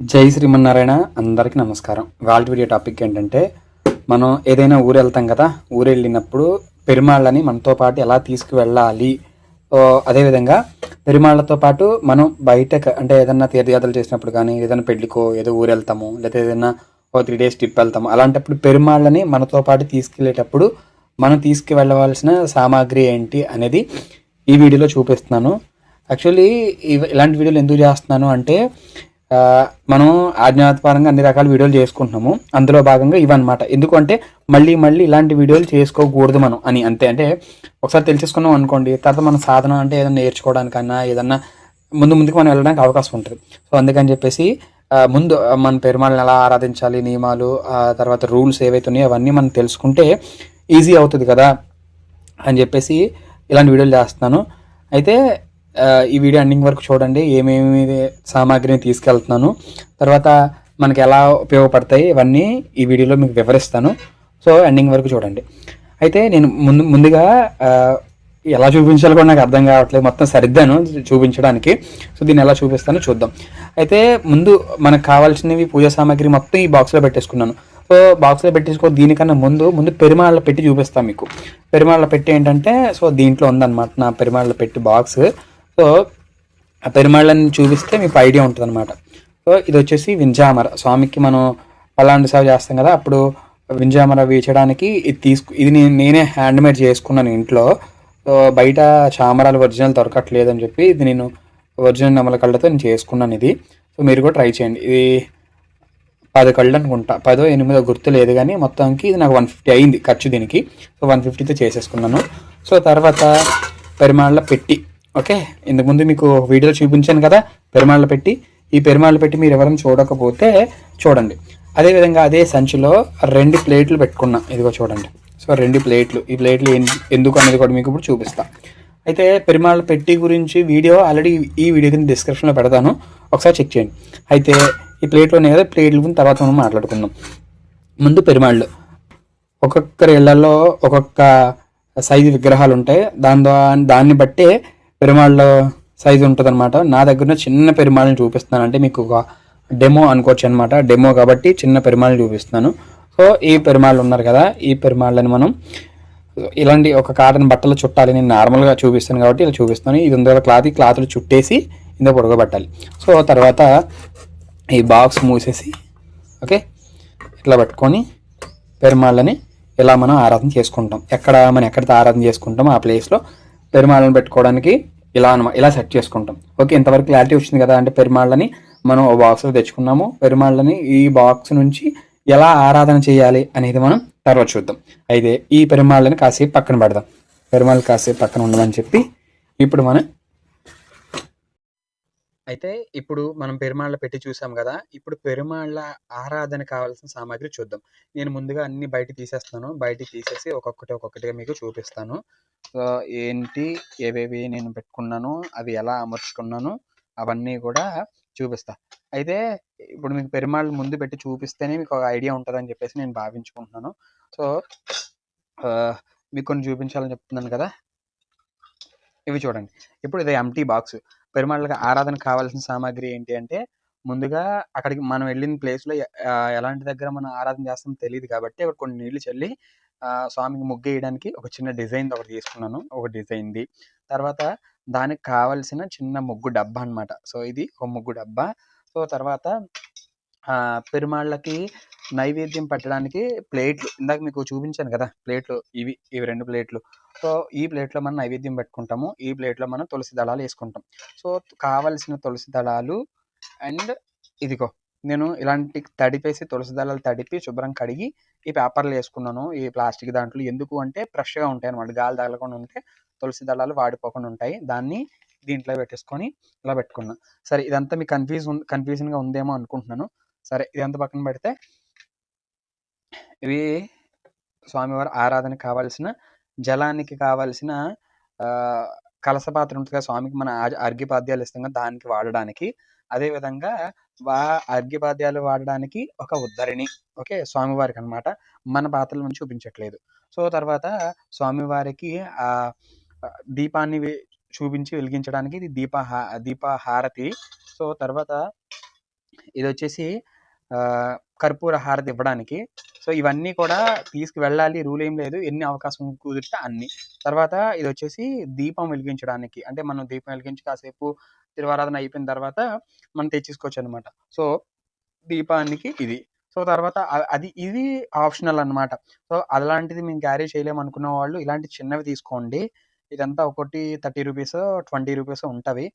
జై శ్రీమన్నారాయణ అందరికీ నమస్కారం. వాళ్ళ వీడియో టాపిక్ ఏంటంటే మనం ఏదైనా ఊరు వెళ్తాం కదా ఊరు వెళ్ళినప్పుడు పెరుమాళ్ళని మనతో పాటు ఎలా తీసుకువెళ్ళాలి? అదేవిధంగా పెరుమాళ్ళతో పాటు మనం బయట అంటే ఏదైనా తీర్థయాత్రలు చేసినప్పుడు కానీ ఏదైనా పెళ్ళికో ఏదో ఊరు వెళ్తాము లేదా ఏదైనా ఓ త్రీ డేస్ ట్రిప్ వెళ్తాము అలాంటప్పుడు పెరుమాళ్ళని మనతో పాటు తీసుకెళ్ళేటప్పుడు మనం తీసుకువెళ్ళవలసిన సామాగ్రి ఏంటి అనేది ఈ వీడియోలో చూపిస్తున్నాను. యాక్చువల్లీ ఇలాంటి వీడియోలు ఎందుకు చేస్తున్నాను అంటే మనం ఆజ్ఞాతపరంగా అన్ని రకాల వీడియోలు చేసుకుంటున్నాము. అందులో భాగంగా ఇవన్నమాట. ఎందుకంటే మళ్ళీ మళ్ళీ ఇలాంటి వీడియోలు చేసుకోకూడదు మనం అని. అంతే అంటే ఒకసారి తెలిసేసుకున్నాం అనుకోండి తర్వాత మన సాధన అంటే ఏదైనా నేర్చుకోవడానికన్నా ఏదన్నా ముందు ముందుకు మనం వెళ్ళడానికి అవకాశం ఉంటుంది. సో అందుకని చెప్పేసి ముందు మన పెరుమాళ్ళని ఎలా ఆరాధించాలి నియమాలు తర్వాత రూల్స్ ఏవైతే ఉన్నాయో అవన్నీ మనం తెలుసుకుంటే ఈజీ అవుతుంది కదా అని చెప్పేసి ఇలాంటి వీడియోలు చేస్తున్నాను. అయితే ఈ వీడియో ఎండింగ్ వరకు చూడండి. ఏమేమి సామాగ్రిని తీసుకెళ్తున్నాను. తర్వాత మనకి ఎలా ఉపయోగపడతాయి ఇవన్నీ ఈ వీడియోలో మీకు వివరిస్తాను. సో ఎండింగ్ వరకు చూడండి. అయితే నేను ముందు ముందుగా ఎలా చూపించాలో కూడా నాకు అర్థం కావట్లేదు. మొత్తం సరిద్దాను చూపించడానికి. సో దీన్ని ఎలా చూపిస్తానో చూద్దాం. అయితే ముందు మనకు కావాల్సినవి పూజా సామాగ్రి మొత్తం ఈ బాక్స్లో పెట్టేసుకున్నాను. సో బాక్స్లో పెట్టేసుకో దీనికన్నా ముందు ముందు పెరుమాళ్ళ పెట్టి చూపిస్తాను మీకు. పెరుమాళ్ళ పెట్టి ఏంటంటే సో దీంట్లో ఉందన్నమాట నా పెరుమాళ్ళ పెట్టి బాక్స్ సో ఆ పెరుమాళ్ళని చూపిస్తే మీకు ఐడియా ఉంటుంది అనమాట సో ఇది వచ్చేసి వింజామర. స్వామికి మనం పలాంటి సేవ చేస్తాం కదా అప్పుడు వింజామర వీచడానికి ఇది తీసుకు ఇది నేను నేనే హ్యాండ్ మేడ్ చేసుకున్నాను ఇంట్లో. సో బయట చామరాలు ఒరిజినల్ దొరకట్లేదు అని చెప్పి ఇది నేను ఒరిజినల్ నెమల కళ్ళతో నేను చేసుకున్నాను ఇది. సో మీరు కూడా ట్రై చేయండి. ఇది పది కళ్ళు అనుకుంటా. పదో ఎనిమిదో గుర్తు లేదు కానీ మొత్తానికి ఇది నాకు వన్ ఫిఫ్టీ అయింది ఖర్చు దీనికి. సో వన్ ఫిఫ్టీతో చేసేసుకున్నాను. సో తర్వాత పెరుమాళ్ళ పెట్టి ఓకే ఇంతకుముందు మీకు వీడియోలో చూపించాను కదా పెరుమాళ్ళ పెట్టి. ఈ పెరుమాళ్ళ పెట్టి మీరు ఎవరైనా చూడకపోతే చూడండి. అదేవిధంగా అదే సంచిలో రెండు ప్లేట్లు పెట్టుకున్నా. ఇదిగో చూడండి. సో రెండు ప్లేట్లు. ఈ ప్లేట్లు ఎందుకు అనేది కూడా మీకు ఇప్పుడు చూపిస్తాం. అయితే పెరుమాళ్ళ పెట్టి గురించి వీడియో ఆల్రెడీ ఈ వీడియో కింద డిస్క్రిప్షన్లో పెడతాను. ఒకసారి చెక్ చేయండి. అయితే ఈ ప్లేట్లు ఉన్నాయి కదా ప్లేట్ల గురించి తర్వాత మనం మాట్లాడుకుందాం. ముందు పెరుమాళ్ళు. ఒక్కొక్కరి ఇళ్ళలో ఒక్కొక్క సైజు విగ్రహాలు ఉంటాయి. దాని ద్వారా దాన్ని బట్టే పెరుమాళ్ళ సైజు ఉంటుంది అనమాట నా దగ్గర చిన్న పెరుమాళ్ళని చూపిస్తున్నాను అంటే మీకు ఒక డెమో అనుకోవచ్చు అనమాట డెమో కాబట్టి చిన్న పెరుమాళ్ళని చూపిస్తున్నాను. సో ఈ పెరుమాళ్ళు ఉన్నారు కదా ఈ పెరుమాళ్ళని మనం ఇలాంటి ఒక కాటన్ బట్టలు చుట్టాలి. నేను నార్మల్గా చూపిస్తాను కాబట్టి ఇలా చూపిస్తాను ఇది ఉందో క్లాత్ క్లాత్లు చుట్టేసి ఇందో పొడగబట్టాలి సో తర్వాత ఈ బాక్స్ మూసేసి ఓకే ఇట్లా పట్టుకొని పెరుమాళ్ళని ఇలా మనం ఆరాధన చేసుకుంటాం. ఎక్కడ మనం ఎక్కడితో ఆరాధన చేసుకుంటామో ఆ ప్లేస్లో పెరుమాళ్ళని పెట్టుకోవడానికి ఇలా అనమాట ఇలా సెట్ చేసుకుంటాం. ఓకే ఇంతవరకు క్లారిటీ వచ్చింది కదా అంటే పెరుమాళ్ళని మనం ఓ బాక్స్లో తెచ్చుకున్నాము. పెరుమాళ్ళని ఈ బాక్స్ నుంచి ఎలా ఆరాధన చేయాలి అనేది మనం తర్వాత చూద్దాం. అయితే ఈ పెరుమాళ్ళని కాసేపు పక్కన పెడదాం. పెరుమాళ్ళు కాసేపు పక్కన ఉండమని చెప్పి ఇప్పుడు మనం అయితే ఇప్పుడు మనం పెరుమాళ్ళ పెట్టి చూసాం కదా! ఇప్పుడు పెరుమాళ్ళ ఆరాధన కావాల్సిన సామాగ్రి చూద్దాం. నేను ముందుగా అన్ని బయట తీసేస్తాను. బయట తీసేసి ఒక్కొక్కటి ఒక్కొక్కటిగా మీకు చూపిస్తాను. ఏంటి? ఏవేవి నేను పెట్టుకున్నాను? అవి ఎలా అమర్చుకున్నాను? అవన్నీ కూడా చూపిస్తా. అయితే ఇప్పుడు మీకు పెరుమాళ్ళు ముందు పెట్టి చూపిస్తేనే మీకు ఒక ఐడియా ఉంటుందని చెప్పేసి నేను భావించుకుంటున్నాను. సో మీకు కొన్ని చూపించాలని చెప్తున్నాను కదా! ఇవి చూడండి. ఇప్పుడు ఇది ఎంటీ బాక్స్ పెరుమాళ్ళకి ఆరాధన కావాల్సిన సామాగ్రి ఏంటి అంటే ముందుగా అక్కడికి మనం వెళ్ళిన ప్లేస్లో ఎలాంటి దగ్గర మనం ఆరాధన చేస్తామో తెలియదు కాబట్టి అక్కడ కొన్ని నీళ్ళు చల్లి స్వామికి ముగ్గు వేయడానికి ఒక చిన్న డిజైన్ ఒకటి తీసుకున్నాను ఒక డిజైన్ది. తర్వాత దానికి కావలసిన చిన్న ముగ్గు డబ్బా అన్నమాట. సో ఇది ఒక ముగ్గు డబ్బా. సో తర్వాత పెరుమాళ్ళకి నైవేద్యం పెట్టడానికి ప్లేట్లు ఇందాక మీకు చూపించాను కదా ప్లేట్లు ఇవి ఇవి రెండు ప్లేట్లు. సో ఈ ప్లేట్లో మనం నైవేద్యం పెట్టుకుంటాము ఈ ప్లేట్లో మనం తులసి దళాలు వేసుకుంటాం. సో కావలసిన తులసి దళాలు అండ్ ఇదిగో నేను ఇలాంటి తడిపేసి తులసి దళాలు తడిపి శుభ్రం కడిగి ఈ పేపర్లు వేసుకున్నాను ఈ ప్లాస్టిక్ దాంట్లో. ఎందుకు అంటే ఫ్రెష్గా ఉంటాయి అనమాట గాలి తగలకుండా ఉంటే తులసి దళాలు వాడిపోకుండా ఉంటాయి. దాన్ని దీంట్లో పెట్టేసుకొని ఇలా పెట్టుకున్నాను సరే ఇదంతా మీకు కన్ఫ్యూజ్ కన్ఫ్యూజన్గా ఉందేమో అనుకుంటున్నాను. సరే ఇదంతా పక్కన పెడితే? ఇవి స్వామివారి ఆరాధనకి కావాల్సిన జలానికి కావాల్సిన కలస పాత్ర ఉంటుంది కదా స్వామికి మన అర్ఘ్యపాద్యాలు ఇస్తాం కదా దానికి వాడడానికి. అదేవిధంగా వా అర్ఘ్యపాద్యాలు వాడడానికి ఒక ఉద్ధరిణి ఓకే స్వామివారికి అన్నమాట. మన పాత్రల నుంచి చూపించట్లేదు. సో తర్వాత స్వామివారికి ఆ దీపాన్ని చూపించి వెలిగించడానికి ఇది దీప దీపహారతి. సో తర్వాత ఇది వచ్చేసి కర్పూర హారతి ఇవ్వడానికి. సో ఇవన్నీ కూడా తీసుకువెళ్ళాలి. రూల్ ఏం లేదు. ఎన్ని అవకాశం కుదిరితే అన్ని. తర్వాత ఇది వచ్చేసి దీపం వెలిగించడానికి. అంటే మనం దీపం వెలిగించి కాసేపు తిరువారాధన అయిపోయిన తర్వాత మనం తెచ్చేసుకోవచ్చు అనమాట సో దీపానికి ఇది. సో తర్వాత అది ఇది ఆప్షనల్ అన్నమాట. సో అలాంటిది మేము క్యారీ చేయలేము అనుకున్న వాళ్ళు ఇలాంటి చిన్నవి తీసుకోండి. ఇదంతా ఒకటి థర్టీ రూపీస్ ట్వంటీ రూపీస్ ఉంటవి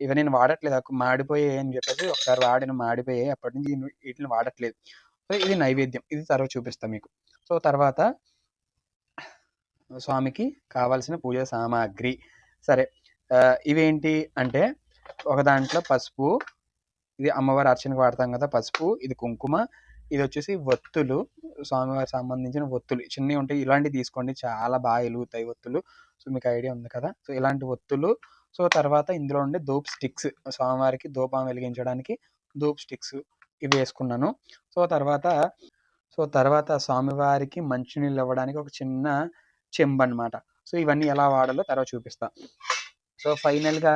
ఇవి నేను వాడట్లేదు. అక్క మాడిపోయాయి అని చెప్పేసి ఒకసారి వాడిన మాడిపోయాయి అప్పటి నుంచి వీటిని వాడట్లేదు. సో ఇది నైవేద్యం. ఇది తర్వాత చూపిస్తాను మీకు. సో తర్వాత స్వామికి కావాల్సిన పూజ సామాగ్రి. సరే. ఇవేంటి అంటే ఒక దాంట్లో పసుపు ఇది అమ్మవారి అర్చనకు వాడతాం కదా పసుపు ఇది కుంకుమ ఇది వచ్చేసి ఒత్తులు స్వామివారికి సంబంధించిన ఒత్తులు చిన్నవి ఉంటాయి. ఇలాంటివి తీసుకోండి. చాలా బాగా వెలుగుతాయి ఒత్తులు సో మీకు ఐడియా ఉంది కదా. సో ఇలాంటి ఒత్తులు సో తర్వాత ఇందులో ఉండే ధూప్ స్టిక్స్ స్వామివారికి ధూపం వెలిగించడానికి ధూప్ స్టిక్స్ ఇవి వేసుకున్నాను. సో తర్వాత సో తర్వాత స్వామివారికి మంచినీళ్ళు ఇవ్వడానికి ఒక చిన్న చెంబు అనమాట సో ఇవన్నీ ఎలా వాడాలో తర్వాత చూపిస్తా. సో ఫైనల్గా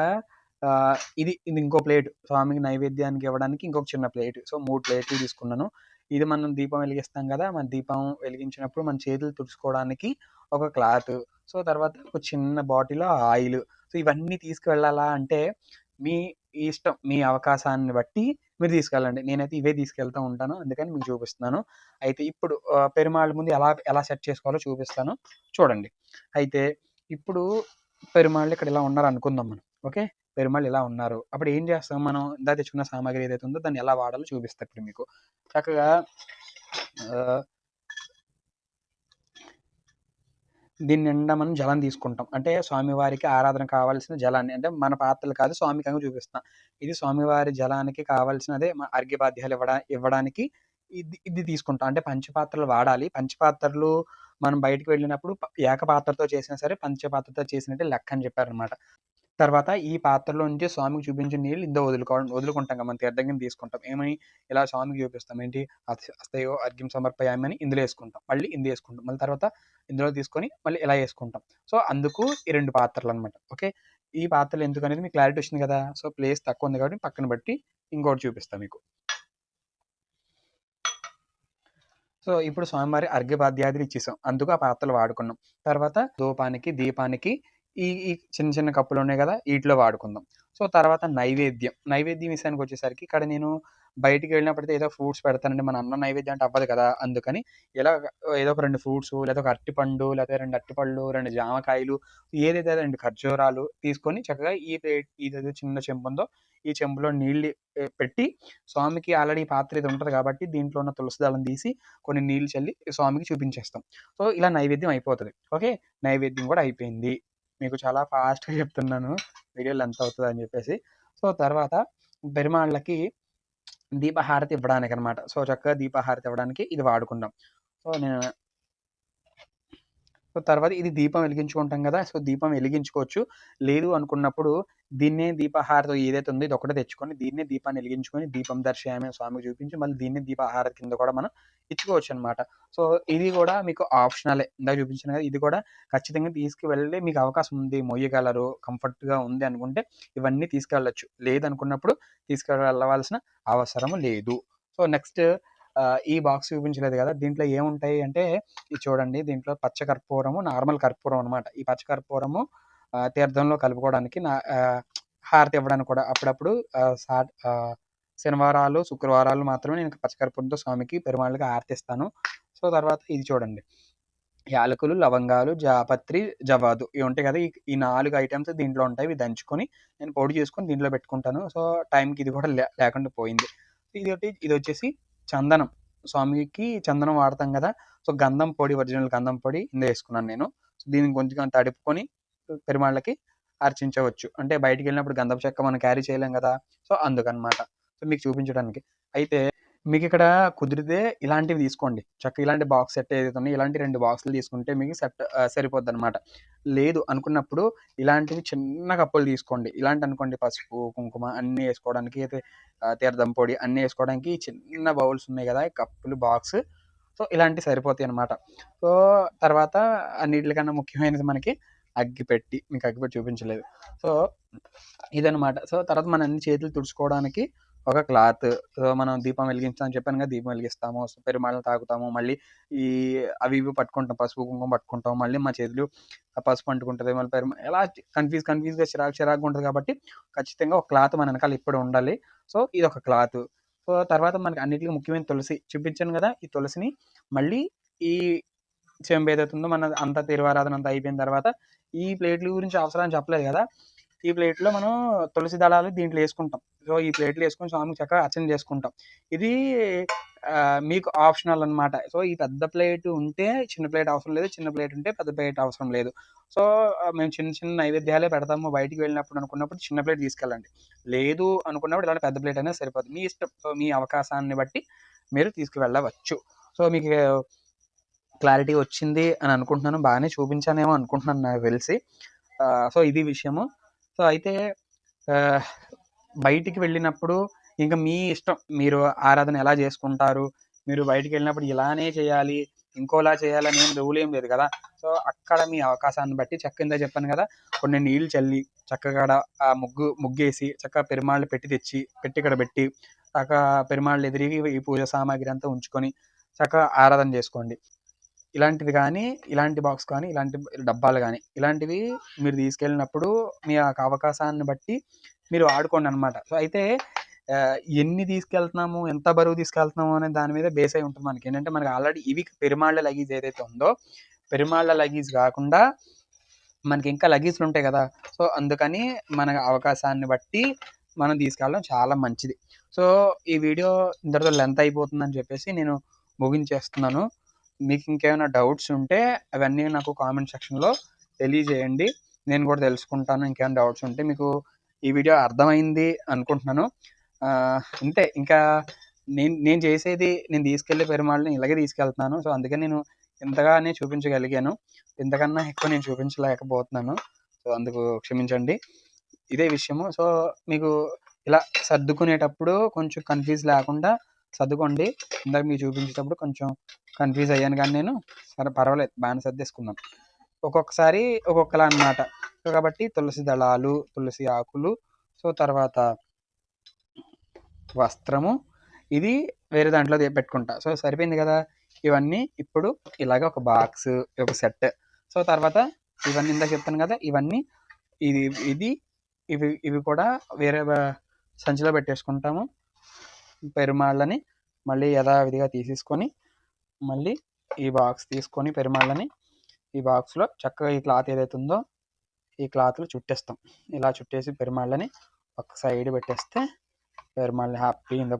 ఇది ఇది ఇంకో ప్లేట్ స్వామికి నైవేద్యానికి ఇవ్వడానికి ఇంకొక చిన్న ప్లేట్. సో మూడు ప్లేట్లు తీసుకున్నాను. ఇది మనం దీపం వెలిగిస్తాం కదా! మన దీపం వెలిగించినప్పుడు మన చేతులు తుడుచుకోవడానికి ఒక క్లాత్. సో తర్వాత ఒక చిన్న బాటిల్ ఆయిల్. సో ఇవన్నీ తీసుకువెళ్ళాలా అంటే మీ ఇష్టం మీ అవకాశాన్ని బట్టి మీరు తీసుకెళ్ళండి. నేనైతే ఇవే తీసుకెళ్తూ ఉంటాను. అందుకని మీకు చూపిస్తున్నాను. అయితే ఇప్పుడు పెరుమాళ్ళ ముందు ఎలా ఎలా సెట్ చేసుకోవాలో చూపిస్తాను. చూడండి. అయితే ఇప్పుడు పెరుమాళ్ళు ఇక్కడ ఇలా ఉన్నారు అనుకుందాం మనం. ఓకే? పెరుమాళ్ళు ఇలా ఉన్నారు. అప్పుడు ఏం చేస్తాం మనం? ఇందా తెచ్చుకున్న సామాగ్రి ఏదైతే ఉందో దాన్ని ఎలా వాడాలో చూపిస్తా ఇప్పుడు మీకు. చక్కగా దీని నిండా మనం జలం తీసుకుంటాం. అంటే స్వామివారికి ఆరాధన కావాల్సిన జలాన్ని అంటే మన పాత్రలు కాదు స్వామికంగా చూపిస్తాం. ఇది స్వామివారి జలానికి కావాల్సినదే మన అర్ఘ్యపాద్యాలు ఇవ్వడా ఇవ్వడానికి ఇది ఇది తీసుకుంటాం. అంటే పంచపాత్రలు వాడాలి. పంచపాత్రలు మనం బయటికి వెళ్ళినప్పుడు ఏకపాత్రతో చేసినా సరే పంచపాత్రతో చేసినట్టే లెక్క అని చెప్పారనమాట తర్వాత ఈ పాత్రలో నుంచి స్వామికి చూపించిన నీళ్ళు ఇందో వదులుకోవడం వదులుకుంటాం కదా మనం తీర్థంగా తీసుకుంటాం. ఏమని? ఇలా స్వామికి చూపిస్తాం. ఏంటి? అస్తయో అర్ఘ్యం సమర్పయామని ఇందులో వేసుకుంటాం. మళ్ళీ ఇందులో వేసుకుంటాం. మళ్ళీ తర్వాత ఇందులో తీసుకొని మళ్ళీ ఇలా వేసుకుంటాం. సో అందుకు ఈ రెండు పాత్రలు అనమాట ఓకే? ఈ పాత్రలు ఎందుకు అనేది మీకు క్లారిటీ వచ్చింది కదా? సో ప్లేస్ తక్కువ ఉంది కాబట్టి పక్కన బట్టి ఇంకోటి చూపిస్తాం మీకు. సో ఇప్పుడు స్వామివారి అర్ఘ్యపాద్యాదులు ఇచ్చేసాం. అందుకు ఆ పాత్రలు వాడుకున్నాం. తర్వాత ధూపానికి దీపానికి ఈ ఈ చిన్న చిన్న కప్పులు ఉన్నాయి కదా వీటిలో వాడుకుందాం. సో తర్వాత నైవేద్యం. నైవేద్యం విషయానికి వచ్చేసరికి ఇక్కడ నేను బయటికి వెళ్ళినప్పుడైతే ఏదో ఫ్రూట్స్ పెడతానండి. మన అన్న నైవేద్యం అంటే అవ్వదు కదా అందుకని ఇలా ఏదో ఒక రెండు ఫ్రూట్స్ లేదా ఒక అరటిపండు లేకపోతే రెండు అరటిపళ్ళు రెండు జామకాయలు ఏదైతే రెండు ఖర్జూరాలు తీసుకొని చక్కగా ఈ ప్లేట్ ఇది చిన్న చెంపుందో ఈ చెంబులో నీళ్ళు పెట్టి స్వామికి ఆల్రెడీ పాత్ర ఇది ఉంటుంది కాబట్టి దీంట్లో ఉన్న తులసి దళం తీసి కొన్ని నీళ్ళు చల్లి స్వామికి చూపించేస్తాం. సో ఇలా నైవేద్యం అయిపోతుంది. ఓకే? నైవేద్యం కూడా అయిపోయింది. మీకు చాలా ఫాస్ట్గా చెప్తున్నాను. వీడియోలు ఎంత అవుతుంది అని చెప్పేసి. సో తర్వాత పెరుమాళ్ళకి దీపహారతి ఇవ్వడానికి అనమాట సో చక్కగా దీపహారతి ఇవ్వడానికి ఇది వాడుకుంటాం. సో నేను సో తర్వాత ఇది దీపం వెలిగించుకుంటాం కదా సో దీపం వెలిగించుకోవచ్చు. లేదు అనుకున్నప్పుడు దీన్నే దీపహారతి ఏదైతే ఉందో ఇది ఒకటే తెచ్చుకొని దీన్నే దీపాన్ని వెలిగించుకొని దీపం దర్శయామే స్వామికి చూపించి మళ్ళీ దీన్నే దీపహారతి కింద కూడా మనం ఇచ్చుకోవచ్చు అనమాట సో ఇది కూడా మీకు ఆప్షనలే ఇందాక చూపించాను కదా ఇది కూడా ఖచ్చితంగా తీసుకువెళ్ళి మీకు అవకాశం ఉంది. మొయ్యగలరు కంఫర్ట్గా ఉంది అనుకుంటే ఇవన్నీ తీసుకెళ్ళచ్చు. లేదనుకున్నప్పుడు తీసుకెళ్ళవలసిన అవసరం లేదు. సో నెక్స్ట్ ఈ బాక్స్ చూపించలేదు కదా. దీంట్లో ఏముంటాయి అంటే ఇది చూడండి. దీంట్లో పచ్చ కర్పూరము నార్మల్ కర్పూరం అనమాట ఈ పచ్చ కర్పూరము తీర్థంలో కలుపుకోవడానికి నా హారతి ఇవ్వడానికి కూడా అప్పుడప్పుడు సా- శనివారాలు శుక్రవారాలు మాత్రమే నేను పచ్చకర్పూరంతో స్వామికి పెరుమాళ్ళకి ఆర్తిస్తాను సో తర్వాత ఇది చూడండి. యాలకులు లవంగాలు జాపత్రి జవాదు ఇవి ఉంటాయి కదా. ఈ ఈ నాలుగు ఐటమ్స్ దీంట్లో ఉంటాయి. ఇవి దంచుకొని నేను పొడి చేసుకొని దీంట్లో పెట్టుకుంటాను. సో టైంకి ఇది కూడా లే- లేకుండా పోయింది. ఇది ఒకటి ఇది వచ్చేసి చందనం. స్వామికి చందనం వాడతాం కదా. సో గంధం పొడి ఒరిజినల్ గంధం పొడి ఇందులో వేసుకున్నాను నేను. సో దీన్ని కొంచెం తడుపుకొని పెరుమాళ్ళకి అర్చించవచ్చు. అంటే బయటికి వెళ్ళినప్పుడు గంధం చెక్క మనం క్యారీ చేయలేం కదా. సో అందుకనమాట. సో మీకు చూపించడానికి. అయితే మీకు ఇక్కడ కుదిరితే ఇలాంటివి తీసుకోండి. చక్క ఇలాంటి బాక్స్ సెట్ ఏదైతే ఉన్నాయో ఇలాంటి రెండు బాక్సులు తీసుకుంటే మీకు సెట్ సరిపోద్ది అనమాట లేదు అనుకున్నప్పుడు ఇలాంటివి చిన్న కప్పులు తీసుకోండి. ఇలాంటి అనుకోండి పసుపు కుంకుమ అన్నీ వేసుకోవడానికి అయితే తీర్థం పొడి అన్నీ వేసుకోవడానికి చిన్న బౌల్స్ ఉన్నాయి కదా కప్పులు బాక్స్. సో ఇలాంటివి సరిపోతాయి అనమాట సో తర్వాత అన్నిటికన్నా ముఖ్యమైనది మనకి అగ్గిపెట్టి మీకు అగ్గిపెట్టి చూపించలేదు. సో ఇదనమాట సో తర్వాత మన అన్ని చేతులు తుడుచుకోవడానికి ఒక క్లాత్ మనం దీపం వెలిగించామని చెప్పాను కదా దీపం వెలిగిస్తాము సో పెరుమాళ్ళని తాగుతాము మళ్ళీ ఈ అవి ఇవి పట్టుకుంటాం పసుపు కుంకుమ పట్టుకుంటాం మళ్ళీ మా చేతులు పసుపు అంటుకుంటుంది మళ్ళీ పెరుమ ఎలా కన్ఫ్యూజ్ కన్ఫ్యూజ్గా చిరాకు చిరాకుగా ఉంటుంది కాబట్టి ఖచ్చితంగా ఒక క్లాత్ మన వెనకాల ఇప్పుడు ఉండాలి. సో ఇది ఒక క్లాత్. సో తర్వాత మనకి అన్నిటికీ ముఖ్యమైన తులసి చూపించాను కదా ఈ తులసిని మళ్ళీ ఈ చెంబు ఏదైతే ఉందో మన అంత తిరువారాధన అంతా అయిపోయిన తర్వాత ఈ ప్లేట్ల గురించి అవసరం చెప్పలేదు కదా ఈ ప్లేట్లో మనం తులసి దళాలు దీంట్లో వేసుకుంటాం. సో ఈ ప్లేట్లు వేసుకొని స్వామికి చక్కగా అర్చన చేసుకుంటాం. ఇది మీకు ఆప్షనల్ అన్నమాట. సో ఈ పెద్ద ప్లేట్ ఉంటే చిన్న ప్లేట్ అవసరం లేదు. చిన్న ప్లేట్ ఉంటే పెద్ద ప్లేట్ అవసరం లేదు. సో మేము చిన్న చిన్న నైవేద్యాలే పెడతాము. బయటికి వెళ్ళినప్పుడు అనుకున్నప్పుడు చిన్న ప్లేట్ తీసుకెళ్ళండి. లేదు అనుకున్నప్పుడు ఇలాంటి పెద్ద ప్లేట్ అనేది సరిపోతుంది మీ ఇష్టం. సో మీ అవకాశాన్ని బట్టి మీరు తీసుకువెళ్ళవచ్చు. సో మీకు క్లారిటీ వచ్చింది అని అనుకుంటున్నాను. బాగానే చూపించానేమో అనుకుంటున్నాను నాకు తెలిసి. సో ఇది విషయము. సో అయితే బయటికి వెళ్ళినప్పుడు ఇంకా మీ ఇష్టం మీరు ఆరాధన ఎలా చేసుకుంటారు? మీరు బయటికి వెళ్ళినప్పుడు ఇలానే చేయాలి ఇంకోలా చేయాలని ఏం రూల్ ఏం లేదు కదా. సో అక్కడ మీ అవకాశాన్ని బట్టి చక్క చెప్పాను కదా కొన్ని నీళ్ళు చల్లి చక్కగా ఆ ముగ్గు ముగ్గేసి చక్కగా పెరుమాళ్ళు పెట్టి తెచ్చి పెట్టి ఇక్కడ పెట్టి చక్కగా పెరుమాళ్ళు ఎదిరిగి ఈ పూజ సామాగ్రి అంతా ఉంచుకొని చక్కగా ఆరాధన చేసుకోండి. ఇలాంటిది కానీ ఇలాంటి బాక్స్ కానీ ఇలాంటి డబ్బాలు కానీ ఇలాంటివి మీరు తీసుకెళ్ళినప్పుడు మీ యొక్క అవకాశాన్ని బట్టి మీరు ఆడుకోండి అనమాట సో అయితే ఎన్ని తీసుకెళ్తున్నాము ఎంత బరువు తీసుకెళ్తున్నాము అనే దాని మీద బేస్ అయి ఉంటుంది మనకి. ఏంటంటే మనకి ఆల్రెడీ ఇవి పెరుమాళ్ళ లగేజ్ ఏదైతే ఉందో పెరుమాళ్ళ లగేజ్ కాకుండా మనకి ఇంకా లగేజ్లు ఉంటాయి కదా. సో అందుకని మన అవకాశాన్ని బట్టి మనం తీసుకెళ్ళడం చాలా మంచిది. సో ఈ వీడియో ఇంతటితో లెంత్ అయిపోతుందని చెప్పేసి నేను ముగించేస్తున్నాను. మీకు ఇంకేమైనా డౌట్స్ ఉంటే అవన్నీ నాకు కామెంట్ సెక్షన్లో తెలియజేయండి. నేను కూడా తెలుసుకుంటాను ఇంకేమైనా డౌట్స్ ఉంటే మీకు ఈ వీడియో అర్థమైంది అనుకుంటున్నాను. అంతే. ఇంకా నేను నేను చేసేది నేను తీసుకెళ్ళే పెరుమాళ్ళని ఇలాగే తీసుకెళ్తున్నాను. సో అందుకే నేను ఇంతగానే చూపించగలిగాను. ఇంతకన్నా ఎక్కువ నేను చూపించలేకపోతున్నాను. సో అందుకు క్షమించండి. ఇదే విషయము. సో మీకు ఇలా సర్దుకునేటప్పుడు కొంచెం కన్ఫ్యూజ్ లేకుండా సర్దుకోండి ఇందాక మీరు చూపించేటప్పుడు కొంచెం కన్ఫ్యూజ్ అయ్యాను కానీ నేను. సరే పర్వాలేదు. బాగానే సర్దేసుకున్నాను ఒక్కొక్కసారి ఒక్కొక్కలా అన్నమాట. కాబట్టి తులసి దళాలు తులసి ఆకులు సో తర్వాత వస్త్రము. ఇది వేరే దాంట్లో పెట్టుకుంటా. సో సరిపోయింది కదా? ఇవన్నీ ఇప్పుడు ఇలాగ ఒక బాక్స్ ఒక సెట్ సో తర్వాత ఇవన్నీ ఇందాక చెప్తాను కదా? ఇవన్నీ ఇది ఇది ఇవి ఇవి కూడా వేరే సంచిలో పెట్టేసుకుంటాము. పెరుమాళ్ళని మళ్ళీ యథావిధిగా తీసేసుకొని మళ్ళీ ఈ బాక్స్ తీసుకొని పెరుమాళ్ళని ఈ బాక్స్లో చక్కగా ఈ క్లాత్ ఏదైతే ఉందో ఈ క్లాత్లో చుట్టేస్తాం. ఇలా చుట్టేసి పెరుమాళ్ళని ఒక సైడ్ పెట్టేస్తే పెరుమాళ్ళని హ్యాపీ ఇంద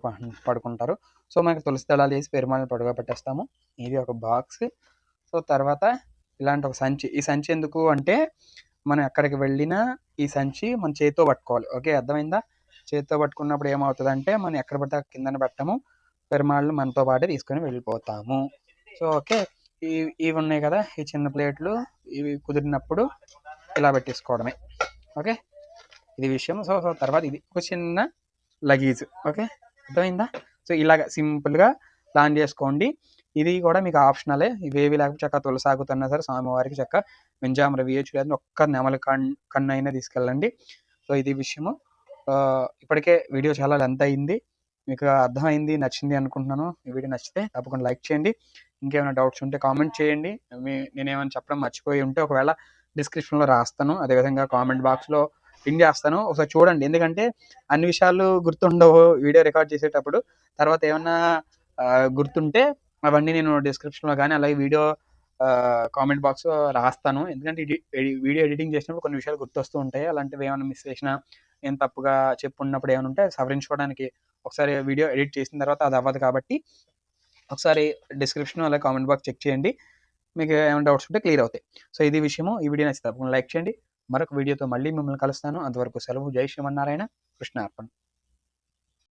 పడుకుంటారు. సో మనకి తులసి దళాలు వేసి పెరుమాళ్ళని పడుగా పెట్టేస్తాము. ఇది ఒక బాక్స్ సో తర్వాత ఇలాంటి ఒక సంచి. ఈ సంచి ఎందుకు అంటే మనం ఎక్కడికి వెళ్ళినా ఈ సంచి మన చేతితో పట్టుకోవాలి. ఓకే అర్థమైందా? చేతితో పట్టుకున్నప్పుడు ఏమవుతుంది అంటే మనం ఎక్కడ పడితే కిందన పెట్టము. పెరుమాళ్ళు మనతో పాటే తీసుకొని వెళ్ళిపోతాము. So okay. ఇవి ఉన్నాయి కదా ఈ చిన్న ప్లేట్లు. ఇవి కుదిరినప్పుడు ఇలా పెట్టేసుకోవడమే. ఓకే? ఇది విషయం. సో సో తర్వాత ఇది. ఒక చిన్న లగేజ్. ఓకే? అర్థమైందా? సో ఇలాగ సింపుల్గా ప్లాన్ చేసుకోండి. ఇది కూడా మీకు ఆప్షనలే. ఇవేవి లేకపోతే చక్క తులసాగుతున్నా సరే స్వామివారికి చక్క వింజామర వేయచ్చు లేదంటే ఒక్క నెమల కన్ కన్ను అయినా తీసుకెళ్ళండి. సో ఇది విషయము. ఇప్పటికే వీడియో చాలా లెంత్ అయింది. మీకు అర్థమైంది నచ్చింది అనుకుంటున్నాను. ఈ వీడియో నచ్చితే తప్పకుండా లైక్ చేయండి. ఇంకేమైనా డౌట్స్ ఉంటే కామెంట్ చేయండి. మీ- నేనేమైనా చెప్పడం మర్చిపోయి ఉంటే ఒకవేళ డిస్క్రిప్షన్లో రాస్తాను. అదేవిధంగా కామెంట్ బాక్స్లో పిన్ చేస్తాను. ఒకసారి చూడండి. ఎందుకంటే అన్ని విషయాలు గుర్తుండవు వీడియో రికార్డ్ చేసేటప్పుడు. తర్వాత ఏమన్నా గుర్తుంటే అవన్నీ నేను డిస్క్రిప్షన్లో కానీ అలాగే వీడియో కామెంట్ బాక్స్ రాస్తాను. ఎందుకంటే వీడియో ఎడిటింగ్ చేసినప్పుడు కొన్ని విషయాలు గుర్తొస్తూ ఉంటాయి. అలాంటివి ఏమైనా మిస్ చేసినా నేను తప్పుగా చెప్పున్నప్పుడు ఏమైనా ఉంటే సవరించుకోవడానికి ఒకసారి వీడియో ఎడిట్ చేసిన తర్వాత అది అవ్వదు కాబట్టి ఒకసారి డిస్క్రిప్షన్ అలాగే కామెంట్ బాక్స్ చెక్ చేయండి. మీకు ఏమైనా డౌట్స్ ఉంటే క్లియర్ అవుతాయి. సో ఇది విషయము. ఈ వీడియో నచ్చితే తప్పకుండా లైక్ చేయండి. మరొక వీడియోతో మళ్ళీ మిమ్మల్ని కలుస్తాను. అంతవరకు సెలవు. జై శ్రీమన్నారాయణ. కృష్ణ అర్పణ